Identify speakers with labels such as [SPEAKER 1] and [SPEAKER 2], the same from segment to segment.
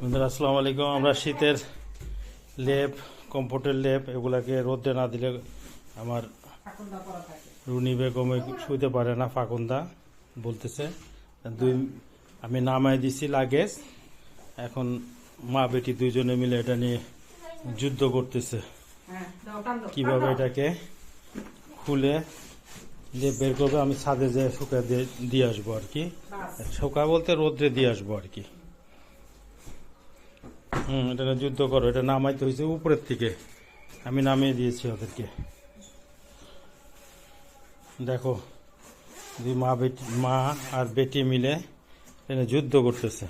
[SPEAKER 1] বন্ধুরা আসসালামু আলাইকুম। আমরা শীতের লেপ কমফোর্টের লেপ এগুলাকে রোদে না দিলে আমার রুনি বেগমে শুইতে পারে না ফাকুন্দা বলতেছে। দুই আমি নামাই দিছি লাগেজ। এখন মা বেটি দুইজনে মিলে এটা নিয়ে যুদ্ধ করতেছে। কীভাবে এটাকে খুলে যে বের করবে আমি ছাদে যে শুকা দিয়ে দিয়ে আসব আর কি। শুকা বলতে রোদ্রে দিয়ে আসব আর কি। হুম এটা যুদ্ধ করো এটা নামাইতে হয়েছে উপরের থেকে। আমি নামিয়ে দিয়েছি ওদেরকে। দেখো দুই মা বেটি মা আর বেটি মিলে এটা যুদ্ধ করতেছে।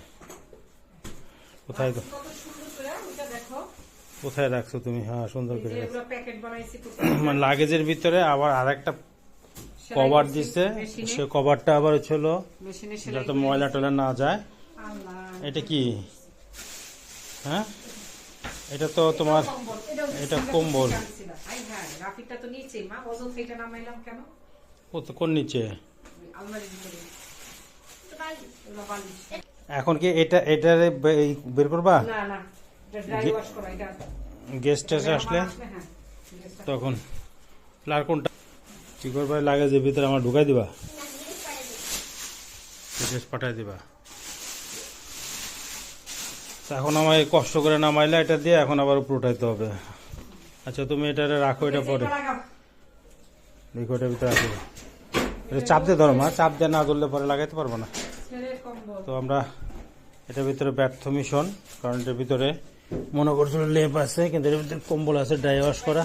[SPEAKER 1] কোথায় তো? কোথায় রাখছো তুমি? হ্যাঁ সুন্দর করে মানে লাগেজের ভিতরে আবার আরেকটা কভার দিছে। সে কভারটা আবার ছিল যাতে ময়লা টয়লা না যায়। এটা কি? হ্যাঁ? এটা তো তোমার এটা কম্বল
[SPEAKER 2] কেন?
[SPEAKER 1] নিচে। এখন কি এটা এই বের করবা?
[SPEAKER 2] এটা
[SPEAKER 1] যে-
[SPEAKER 2] এটা
[SPEAKER 1] গেস্ট আসলে?
[SPEAKER 2] হ্যাঁ
[SPEAKER 1] তখন আর কোনটা? কি করবা? লাগেজের ভিতরে আমার ঢুকাই দিবা। ড্রেস পাঠাই দিবা। এখন আমায় কষ্ট করে নামাইলে এটা দিয়ে এখন আবার উপরে উঠাইতে হবে। আচ্ছা তুমি এটা রাখো এটা পরে। দেখো এটা ভিতরে রাখো। এটা চাপ দিয়ে ধরো মা। চাপ দিয়ে না ধরলে পরে লাগাইতে পারব না। তো আমরা এটার ভিতরে ব্যর্থ মিশন কারণ এটার ভিতরে মনে করছিল লেপ আছে কিন্তু এর ভিতরে কম্বল আছে ড্রাই ওয়াশ করা।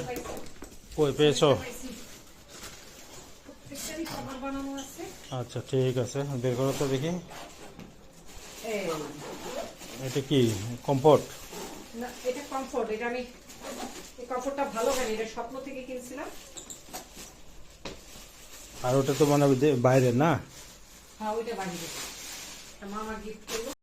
[SPEAKER 1] কই পেয়েছ? আচ্ছা ঠিক আছে। বের করো তো দেখি। এটা কি কমফোর্ট
[SPEAKER 2] না এটা কমফোর্ট এটা আমি এই কমফোর্টটা ভালো হয়নি এটা স্বপ্ন থেকে কিনছিলাম।
[SPEAKER 1] আর ওটা তো মানে বাইরে না?
[SPEAKER 2] হ্যাঁ ওইটা বাইরে। মামা গিফট করল।